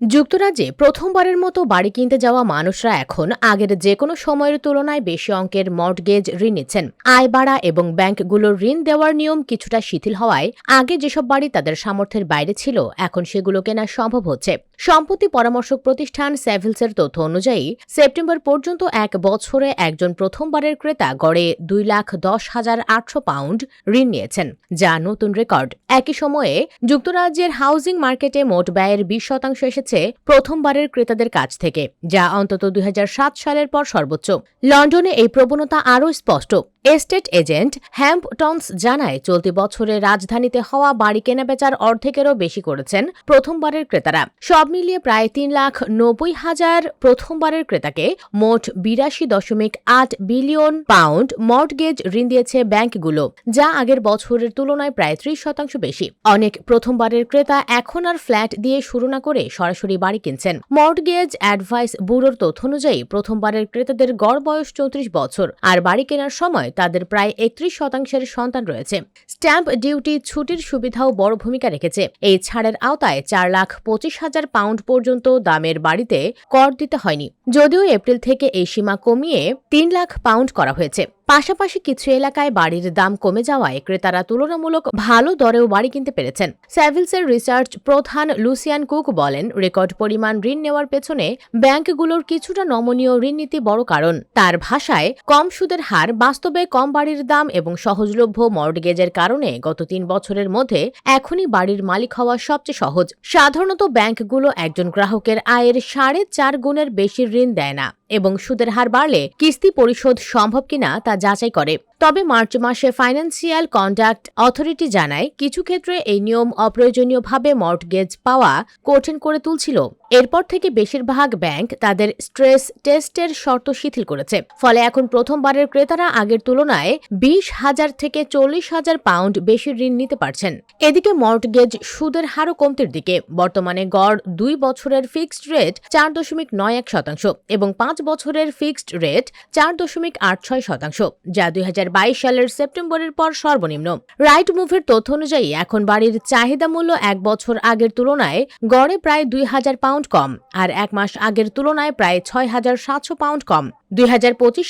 যুক্তরাজ্যে প্রথমবারের মতো বাড়ি কিনতে যাওয়া মানুষরা এখন আগের যে কোনো সময়ের তুলনায় বেশি অঙ্কের মর্টগেজ ঋণ নিচ্ছেন। আয় বাড়া এবং ব্যাংকগুলোর ঋণ দেওয়ার নিয়ম কিছুটা শিথিল হওয়ায় আগে যেসব বাড়ি তাদের সামর্থ্যের বাইরে ছিল, এখন সেগুলো কেনা সম্ভব হচ্ছে। সম্পত্তি পরামর্শক প্রতিষ্ঠান সেভিলসের তথ্য অনুযায়ী, সেপ্টেম্বর পর্যন্ত এক বছরে একজন প্রথমবারের ক্রেতা গড়ে দুই লাখ দশ হাজার আটশো পাউন্ড ঋণ নিয়েছেন, যা নতুন রেকর্ড। একই সময়ে, যুক্তরাজ্যের হাউজিং মার্কেটে মোট ব্যয়ের বিশ শতাংশ এসেছে প্রথমবারের ক্রেতাদের কাছ থেকে, যা অন্তত দুই হাজার সাত সালের পর সর্বোচ্চ। লন্ডনে এই প্রবণতা আরও স্পষ্ট। এস্টেট এজেন্ট হ্যাম্পটনস জানায়, চলতি বছরে রাজধানীতে হওয়া বাড়ি কেনাবেচার অর্ধেকেরও বেশি করেছেন প্রথমবারের ক্রেতারা। সব মিলিয়ে প্রায় তিন লাখ নব্বই হাজার প্রথমবারের ক্রেতাকে মোট বিরাশি দশমিক আট বিলিয়ন পাউন্ড মর্টগেজ ঋণ দিয়েছে ব্যাংকগুলো, যা আগের বছরের তুলনায় প্রায় ত্রিশ শতাংশ বেশি। অনেক প্রথমবারের ক্রেতা এখন আর ফ্ল্যাট দিয়ে শুরু না করে সরাসরি বাড়ি কিনছেন। মর্টগেজ অ্যাডভাইস ব্যুরোর তথ্য অনুযায়ী, প্রথমবারের ক্রেতাদের গড় বয়স চৌত্রিশ বছর, আর বাড়ি কেনার সময় তাদের প্রায় একত্রিশ শতাংশের সন্তান রয়েছে। স্ট্যাম্প ডিউটি ছুটির সুবিধাও বড় ভূমিকা রেখেছে। এই ছাড়ের আওতায় চার লাখ পঁচিশ হাজার পাউন্ড পর্যন্ত দামের বাড়িতে কর দিতে হয়নি। যদিও এপ্রিল থেকে এই সীমা কমিয়ে তিন লাখ পাউন্ড করা হয়েছে। পাশাপাশি কিছু এলাকায় বাড়ির দাম কমে যাওয়ায় ক্রেতারা তুলনামূলক ভালো দরেও বাড়ি কিনতে পেরেছেন। স্যাভিলসের রিসার্চ প্রধান লুসিয়ান কুক বলেন, রেকর্ড পরিমাণ ঋণ নেওয়ার পেছনে ব্যাংকগুলোর কিছুটা নমনীয় ঋণ নীতি বড় কারণ। তার ভাষায়, কম সুদের হার বাস্তবে কম বাড়ির দাম এবং সহজলভ্য মর্টগেজের কারণে গত তিন বছরের মধ্যে এখনই বাড়ির মালিক হওয়া সবচেয়ে সহজ। সাধারণত ব্যাংকগুলো একজন গ্রাহকের আয়ের সাড়ে চার গুণের বেশি ঋণ দেয় না। এবং সুদের হার বাড়লে কিস্তি পরিশোধ সম্ভব কিনা তা যাচাই করে। তবে মার্চ মাসে ফাইন্যান্সিয়াল কন্ডাক্ট অথরিটি জানায়, কিছু ক্ষেত্রে এই নিয়ম অপ্রয়োজনীয়ভাবে মর্টগেজ পাওয়া কঠিন করে তুলছিল। এরপর থেকে বেশিরভাগ ব্যাংক তাদের স্ট্রেস টেস্টের শর্ত শিথিল করেছে। ফলে এখন প্রথমবারের ক্রেতারা আগের তুলনায় বিশ হাজার থেকে চল্লিশ হাজার পাউন্ড বেশি ঋণ নিতে পারছেন। এদিকে মর্টগেজ সুদের হারও কমতির দিকে। বর্তমানে গড় দুই বছরের ফিক্সড রেট চার দশমিক নয় এক শতাংশ এবং পাঁচ বছরের ফিক্সড রেট চার দশমিক আট ছয় শতাংশ, যা দুই হাজার সালের সেপ্টেম্বরের পর সর্বনিম্ন। রাইট মুভের তথ্য অনুযায়ী এখন বাড়ির চাহিদা মূল্য এক বছর আগের তুলনায় গড়ে প্রায় দুই হাজার পাউন্ড কম, আর এক মাস আগের তুলনায় প্রায় ছয় হাজার সাতশো পাউন্ড কম। দুই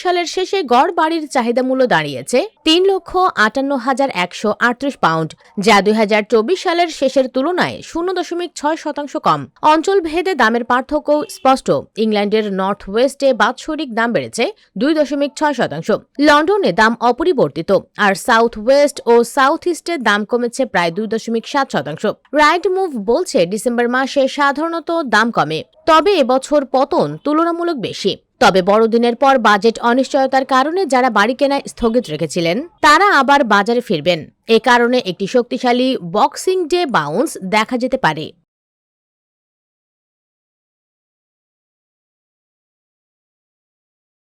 সালের শেষে গড় বাড়ির চাহিদা মূল্য দাঁড়িয়েছে তিন লক্ষ আটান্ন হাজার একশো আটত্রিশ পাউন্ড, যা দুই হাজার চব্বিশ সালের শেষের তুলনায় শূন্য দশমিক ছয় শতাংশ কম। অঞ্চল ভেদে দামের পার্থক্য স্পষ্ট। ইংল্যান্ডের নর্থ ওয়েস্টে বাৎসরিক দাম বেড়েছে দুই দশমিক ছয় শতাংশ। লন্ডনে দাম অপরিবর্তিত। আর সাউথ ওয়েস্ট ও সাউথ ইস্টে দাম কমেছে প্রায় দুই দশমিক সাত শতাংশ। রাইট মুভ বলছে ডিসেম্বর মাসে সাধারণত দাম কমে, তবে এবছর পতন তুলনামূলক বেশি। তবে বড়দিনের পর বাজেট অনিশ্চয়তার কারণে যারা বাড়ি কেনায় স্থগিত রেখেছিলেন, তারা আবার বাজারে ফিরবেন। এ কারণে একটি শক্তিশালী বক্সিং ডে বাউন্স দেখা যেতে পারে।